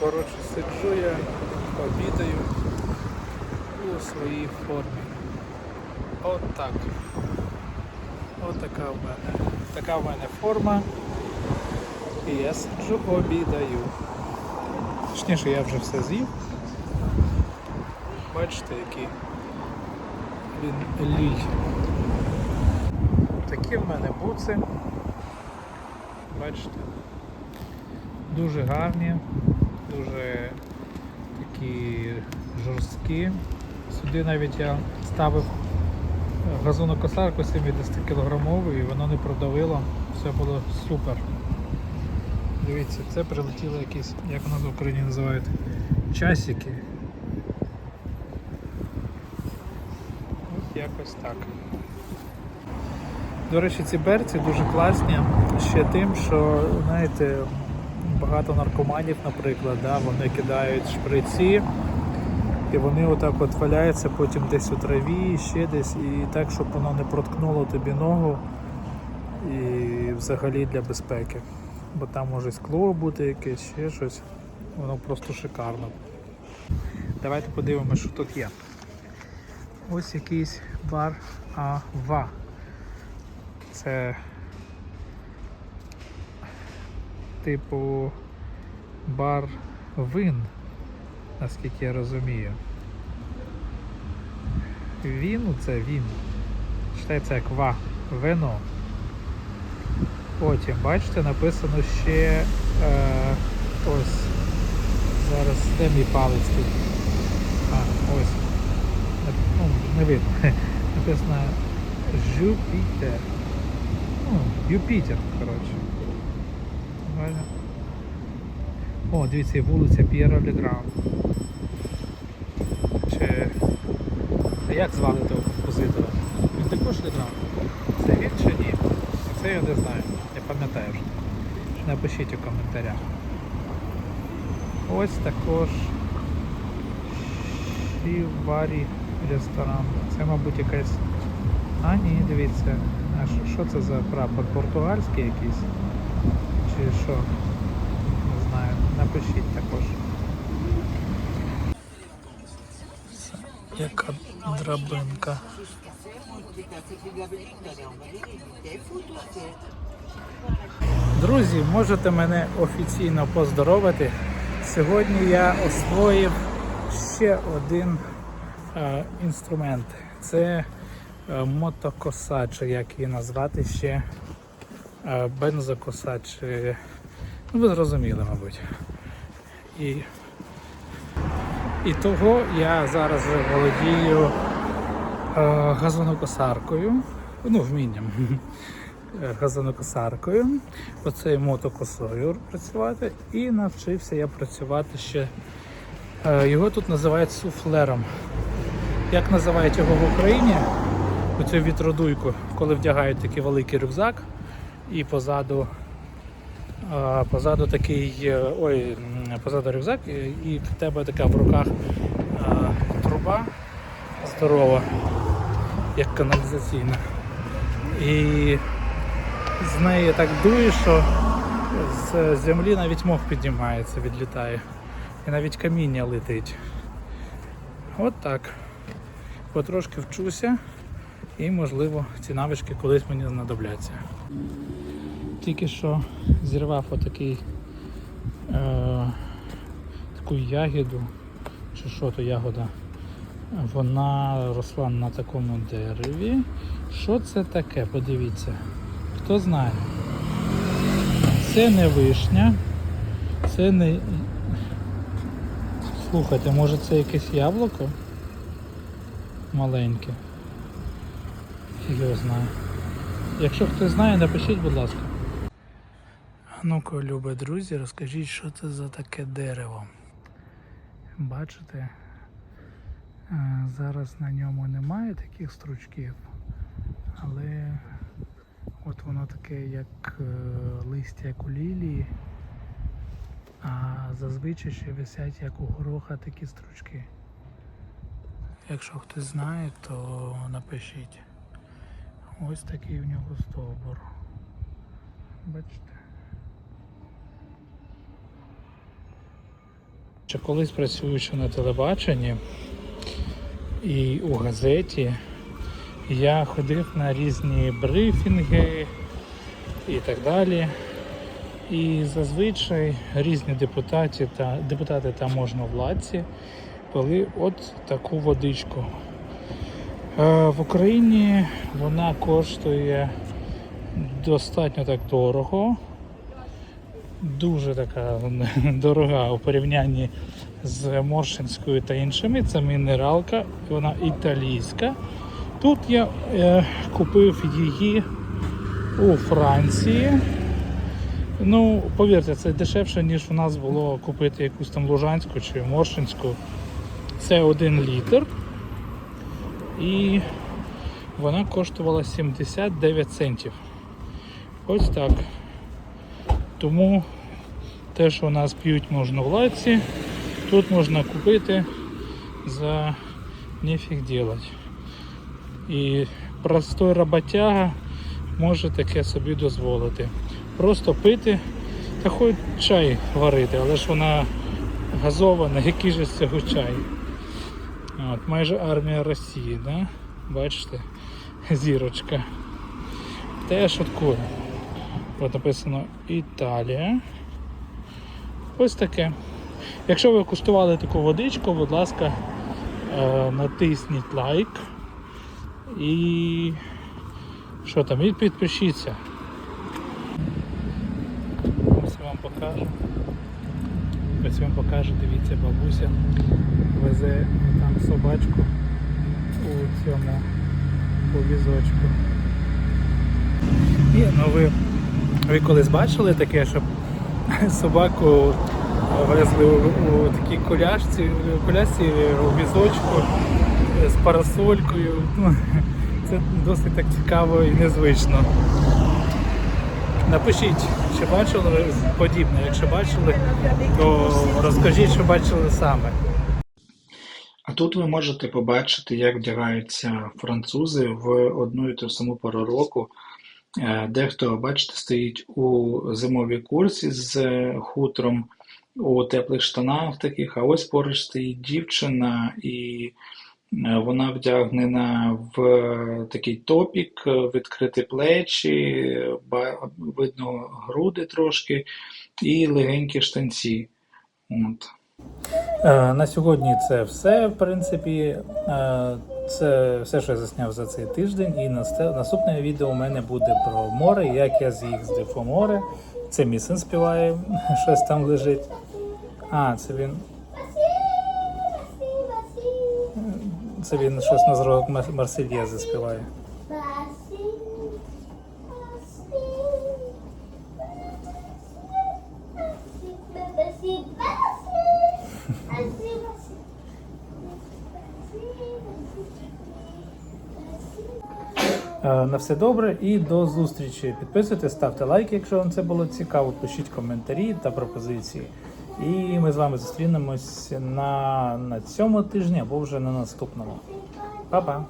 Коротше, сиджу я, обідаю у своїй формі. От так. От така в мене. Така в мене форма. І я сиджу, обідаю. Точніше, я вже все з'їв. Бачите, який він лій. Такі в мене буци. Бачите. Дуже гарні, дуже такі жорсткі. Сюди навіть я ставив газонокосарку 70 кілограмову і воно не продавило. Все було супер. Дивіться, це прилетіло якісь, як нас в Україні називають, часики. От якось так. До речі, ці берці дуже класні ще тим, що знаєте, багато наркоманів, наприклад, да, вони кидають шприці, і вони отак от валяються потім десь у траві, ще десь, і так, щоб воно не проткнуло тобі ногу і взагалі для безпеки. Бо там може скло бути якесь, ще щось. Воно просто шикарно. Давайте подивимося, що тут є. Ось якийсь бар Ава. Це типу бар вин, наскільки я розумію. Він це він. Читається як ва, вино. Потім, бачите, написано ще е, ось. Зараз де мій палець тут. А, ось. Ну, не видно. Написано Жупітер. Ну, Юпітер, коротше. Правильно? О, дивіться, вулиця П'єра Легран. Чи... А як звали того композитора? Він також Легран? Це він чи ні? Це я не знаю. Не пам'ятаю вже. Напишіть у коментарях. Ось також Шіварі ресторан. Це, мабуть, якась. А, ні, дивіться. А що це за прапор? Португальський якийсь? Чи що? Не знаю. Напишіть також. Яка драбинка. Друзі, можете мене офіційно поздоровити. Сьогодні я освоїв ще один е, інструмент. Це е, мотокосач, як її назвати ще е, бензокосач. е, Ну, ви зрозуміли, мабуть. І, і того я зараз володію е, газонокосаркою, ну, вмінням. Газонокосаркою, оцею мотокосою працювати, і навчився я працювати ще. Його тут називають суфлером. Як називають його в Україні? Оцю вітродуйку, коли вдягають такий великий рюкзак і позаду, е, позаду такий, е, ой, позаду рюкзак, і- і в тебе така в руках е, труба здорова, як каналізаційна. І з неї так дує, що з землі навіть мох піднімається, відлітає. І навіть каміння летить. От так. Потрошки вчуся і, можливо, ці навички колись мені знадобляться. Тільки що зірвав отакий е, таку ягіду, чи що то ягода. Вона росла на такому дереві. Що це таке? Подивіться. Хто знає? Це не вишня. Це не. Слухайте, може це якесь яблуко? Маленьке. Фіг його знає. Якщо хтось знає, напишіть, будь ласка. Ну-ка, любі друзі, розкажіть, що це за таке дерево. Бачите? Зараз на ньому немає таких стручків, але От воно таке, як е, листя, як у лілії, а зазвичай ще висять, як у гороха, такі стручки. Якщо хтось знає, то напишіть. Ось такий в нього стовбур. Бачите? Ще колись працюючи на телебаченні і у газеті, я ходив на різні брифінги і так далі. І зазвичай різні депутати та депутати та можновладці пили от таку водичку. Е, В Україні вона коштує достатньо так дорого. Дуже така дорога у порівнянні з Моршинською та іншими. Це мінералка, вона італійська. Тут я е, купив її у Франції. Ну, повірте, це дешевше, ніж у нас було купити якусь там Лужанську чи Моршинську. Це один літр. І вона коштувала 79 центів. Ось так. Тому те, що у нас п'ють можновладці, тут можна купити за нефіг делать. І простой роботяга може таке собі дозволити. Просто пити та хоч чай варити, але ж вона газована, який же з цього чай. От, майже армія Росії, да? бачите? Зірочка. Я шуткую. От написано Італія. Ось таке. Якщо ви куштували таку водичку, будь ласка, е, натисніть лайк. І що там, і підпишіться. Ось вам покажу. Ось вам покажу, дивіться, бабуся везе там собачку у цьому у візочку. Ну ви, ви колись бачили таке, щоб собаку везли у, у такій колясці, колясці у візочку з парасолькою. Ну, Це досить так цікаво і незвично. Напишіть, чи бачили ви подібне. Якщо бачили, то розкажіть, що бачили саме. А тут ви можете побачити, як вдягаються французи в одну і ту саму пору року. Е, Дехто, бачите, стоїть у зимовій курсі з хутром у теплих штанах таких, а ось поруч стоїть дівчина, і вона вдягнена в е, такий топік, е, відкриті плечі, видно груди трошки і легенькі штанці. От. Е, На сьогодні це все, в принципі. Е, Це все, що я засняв за цей тиждень. І наступне відео у мене буде про море, як я з'їздив у море. Це мій син співає, щось там лежить. А, це він. Це він щось на зразок Мар- Марсельєзи співає. Е, На все добре і до зустрічі. Підписуйтесь, ставте лайки, якщо вам це було цікаво. Пишіть коментарі та пропозиції. І ми з вами зустрінемось на, на цьому тижні або вже на наступному. Па-па!